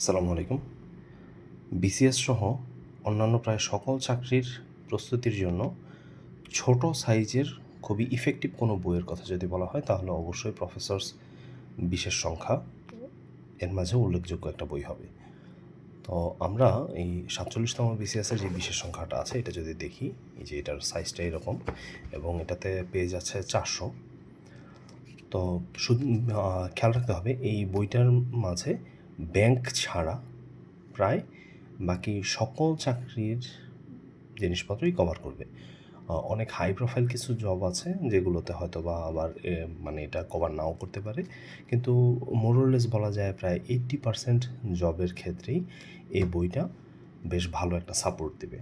আসসালামু আলাইকুম। বিসিএস সহ অন্যান্য প্রায় সকল চাকরির প্রস্তুতির জন্য ছোট সাইজের খুবই ইফেক্টিভ কোনো বইয়ের কথা যদি বলা হয়, তাহলে অবশ্যই প্রফেসরস বিশেষ সংখ্যা। এর মাঝে উল্লেখযোগ্য একটা বই হবে। তো আমরা এই সাতচল্লিশতম বিসিএসের যে বিশেষ সংখ্যাটা আছে, এটা যদি দেখি, এই যে এটার সাইজটা এরকম, এবং এটাতে পেয়ে যাচ্ছে চারশো। তো শুধু খেয়াল রাখতে হবে, এই বইটার মাঝে ব্যাংক ছাড়া প্রায় বাকি সকল চাকরির জিনিসপত্রই কভার করবে। অনেক হাই প্রোফাইল কিছু জব আছে যেগুলোতে হয়তো বা আবার মানে এটা কভার নাও করতে পারে। কিন্তু মোরলেস বলা যায় প্রায় এইট্টি পারসেন্ট জবের ক্ষেত্রেই এই বইটা বেশ ভালো একটা সাপোর্ট দেবে।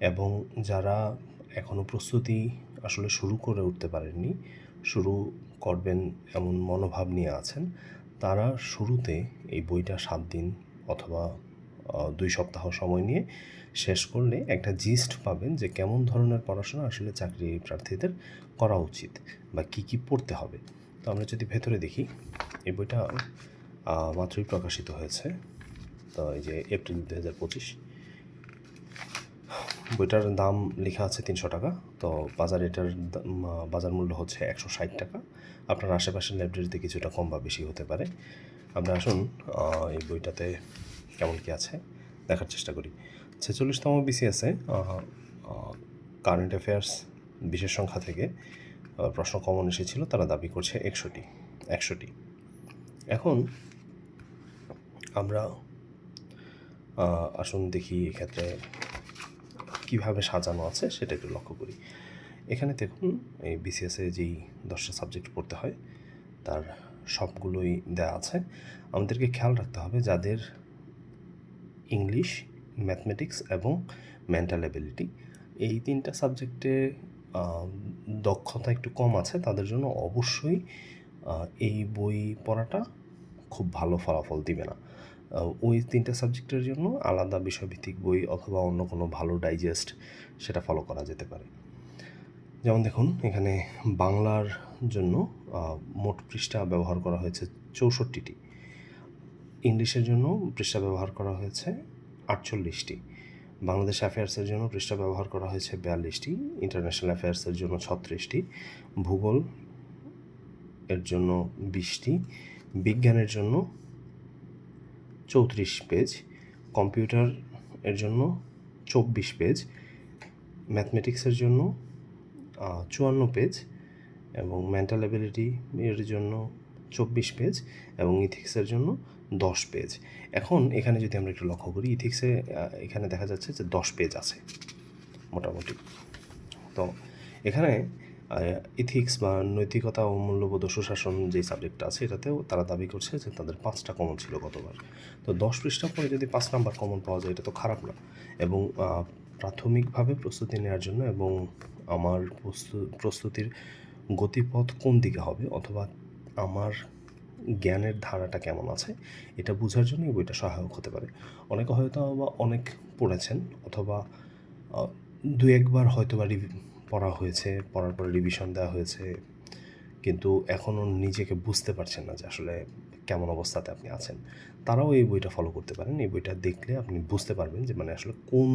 এবং যারা এখনও প্রস্তুতি আসলে শুরু করে উঠতে পারেননি, শুরু করবেন এমন মনোভাব নিয়ে আছেন তারা শুরুতে এই বইটা সাত দিন অথবা দুই সপ্তাহ সময় নিয়ে শেষ করলে একটা জিস্ট পাবেন যে কেমন ধরনের পড়াশোনা আসলে চাকরি প্রার্থীদের করা উচিত বা কি কি পড়তে হবে। তো আমরা যদি ভেতরে দেখি, এই বইটা মাত্রই প্রকাশিত হয়েছে। তো এই যে এপ্রিল দু হাজার পঁচিশ। বইটার দাম লেখা আছে তিনশো টাকা। তো বাজার এটার বাজার মূল্য হচ্ছে একশো ষাট টাকা। আপনার আশেপাশের লাইব্রেরিতে কিছুটা কম বা বেশি হতে পারে। আমরা আসুন এই বইটাতে কেমন কি আছে দেখার চেষ্টা করি। ছেচল্লিশতম বিসিএসে কারেন্ট অ্যাফেয়ার্স বিশেষ সংখ্যা থেকে প্রশ্ন কমন এসেছিল, তারা দাবি করছে একশোটি একশোটি এখন আমরা আসুন দেখি এক্ষেত্রে কীভাবে সাজানো আছে সেটা একটু লক্ষ্য করি। এখানে দেখুন, এই বিসিএসে যেই দশটা সাবজেক্ট পড়তে হয়, তার সবগুলোই দেওয়া আছে। আমাদেরকে খেয়াল রাখতে হবে যাদের ইংলিশ ম্যাথমেটিক্স এবং মেন্টাল অ্যাবিলিটি এই তিনটা সাবজেক্টে দক্ষতা একটু কম আছে, তাদের জন্য অবশ্যই এই বই পড়াটা খুব ভালো ফলাফল দিবে না। ওই তিনটা সাবজেক্টের জন্য আলাদা বিষয়ভিত্তিক বই অথবা অন্য কোনো ভালো ডাইজেস্ট সেটা ফলো করা যেতে পারে। যেমন দেখুন, এখানে বাংলার জন্য মোট পৃষ্ঠা ব্যবহার করা হয়েছে চৌষট্টিটি। ইংলিশের জন্য পৃষ্ঠা ব্যবহার করা হয়েছে আটচল্লিশটি। বাংলাদেশ অ্যাফেয়ার্সের জন্য পৃষ্ঠা ব্যবহার করা হয়েছে বিয়াল্লিশটি। ইন্টারন্যাশনাল অ্যাফেয়ার্সের জন্য ছত্রিশটি। ভূগোল এর জন্য বিশটি। বিজ্ঞানের জন্য চৌত্রিশ পেজ, কম্পিউটার এর জন্য চব্বিশ পেজ ম্যাথমেটিক্সের জন্য চুয়ান্ন পেজ এবং মেন্টাল অ্যাবিলিটি এর জন্য চব্বিশ পেজ এবং ইথিক্সের জন্য দশ পেজ। এখন এখানে যদি আমরা একটু লক্ষ্য করি ইথিক্সে এখানে দেখা যাচ্ছে যে দশ পেজ আছে, মোটামুটি। তো এখানে ইথিক্স বা নৈতিকতা ও মূল্যবোধ সুশাসন যে সাবজেক্টটা আছে, এটাতেও তারা দাবি করছে যে তাদের পাঁচটা কমন ছিল গতবার। তো দশ পৃষ্ঠা পরে যদি পাঁচ নাম্বার কমন পাওয়া যায়, এটা তো খারাপ না। এবং প্রাথমিকভাবে প্রস্তুতি নেওয়ার জন্য এবং আমার প্রস্তু- প্রস্তুতির গতিপথ কোন দিকে হবে অথবা আমার জ্ঞানের ধারাটা কেমন আছে, এটা বোঝার জন্য এই বইটা সহায়ক হতে পারে। অনেকে হয়তো বা অনেক পড়েছেন অথবা দু একবার হয়তো বা পড়া হয়েছে, পড়ার পরে রিভিশন দেওয়া হয়েছে, কিন্তু এখনও নিজেকে বুঝতে পারছেন না যে আসলে কেমন অবস্থাতে আপনি আছেন। তারাও এই বইটা ফলো করতে পারেন, এই বইটা দেখলে আপনি বুঝতে পারবেন যে মানে আসলে কোন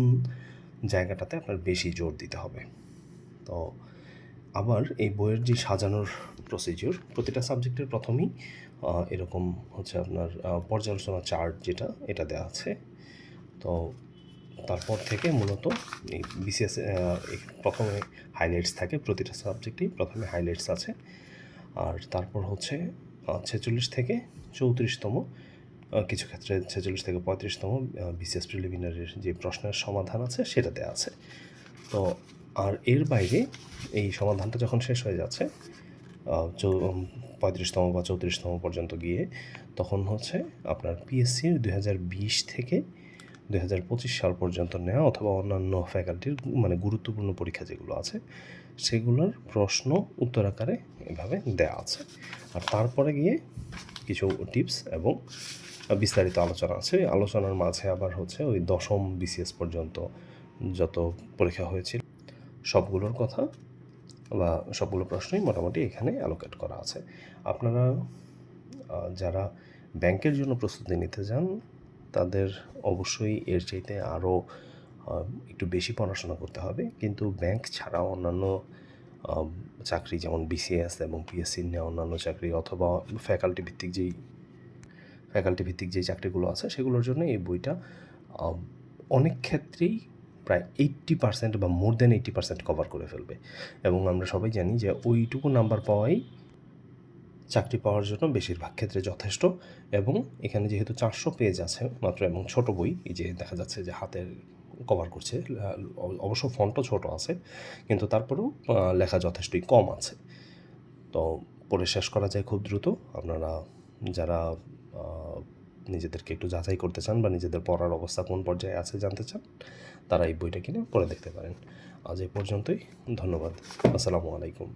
জায়গাটাতে আপনার বেশি জোর দিতে হবে। তো আবার এই বইয়ের যে সাজানোর প্রসিজিওর প্রতিটা সাবজেক্টের প্রথমেই এরকম হচ্ছে আপনার পর্যালোচনা চার্ট যেটা, এটা দেওয়া আছে। তো তারপর থেকে মূলত এই বিসিএস প্রথমে হাইলাইটস থাকে, প্রতিটা সাবজেক্টেই প্রথমে হাইলাইটস আছে। আর তারপর হচ্ছে ছেচল্লিশ থেকে চৌত্রিশতম কিছু ক্ষেত্রে ছেচল্লিশ থেকে পঁয়ত্রিশতম বিসিএস প্রিলিমিনারির যে প্রশ্নের সমাধান আছে, সেটাতে আছে। তো আর এর বাইরে এই সমাধানটা যখন শেষ হয়ে যাচ্ছে পঁয়ত্রিশতম বা চৌত্রিশতম পর্যন্ত গিয়ে, তখন হচ্ছে আপনার পিএসসির দুই হাজার বিশ থেকে দুই হাজার পঁচিশ সাল পর্যন্ত নেওয়া অথবা অন্যান্য ফ্যাকাল্টির মানে গুরুত্বপূর্ণ পরীক্ষা যেগুলো আছে, সেগুলোর প্রশ্ন উত্তর আকারে এভাবে দেওয়া আছে। আর তারপরে গিয়ে কিছু টিপস এবং বিস্তারিত আলোচনা আছে। আলোচনার মাঝে আবার হচ্ছে ওই দশম বিসিএস পর্যন্ত যত পরীক্ষা হয়েছিল, সবগুলোর কথা বা সবগুলো প্রশ্নই মোটামুটি এখানে অ্যালোকেট করা আছে। আপনারা যারা ব্যাংকের জন্য প্রস্তুতি নিতে যান তাদের অবশ্যই এর চাইতে আরও একটু বেশি পড়াশোনা করতে হবে। কিন্তু ব্যাংক ছাড়াও অন্যান্য চাকরি যেমন বিসিএস এবং পিএসসির নেওয়া অন্যান্য চাকরি অথবা ফ্যাকাল্টি ভিত্তিক যেই ফ্যাকাল্টি ভিত্তিক যে চাকরিগুলো আছে সেগুলোর জন্য এই বইটা অনেক ক্ষেত্রেই প্রায় এইট্টি পার্সেন্ট বা more than eighty percent cover করে ফেলবে। এবং আমরা সবাই জানি যে ওইটুকু নাম্বার পাওয়াই চাকরি পাওয়ার জন্য বেশিরভাগ ক্ষেত্রে যথেষ্ট এবং এখানে যেহেতু চারশো পেজ আছে মাত্র এবং ছোট বই, এই যে দেখা যাচ্ছে যে হাতের কভার করছে, অবশ্য ফন্টও ছোট আছে, কিন্তু তারপরেও লেখা যথেষ্টই কম আছে। তো পড়ে শেষ করা যায় খুব দ্রুত। আপনারা যারা নিজেদেরকে একটু যাচাই করতে চান বা নিজেদের পড়ার অবস্থা কোন পর্যায়ে আছে জানতে চান, তারা এই বইটা কিনে পড়ে দেখতে পারেন। আজ এই পর্যন্তই, ধন্যবাদ। আসসালামু আলাইকুম।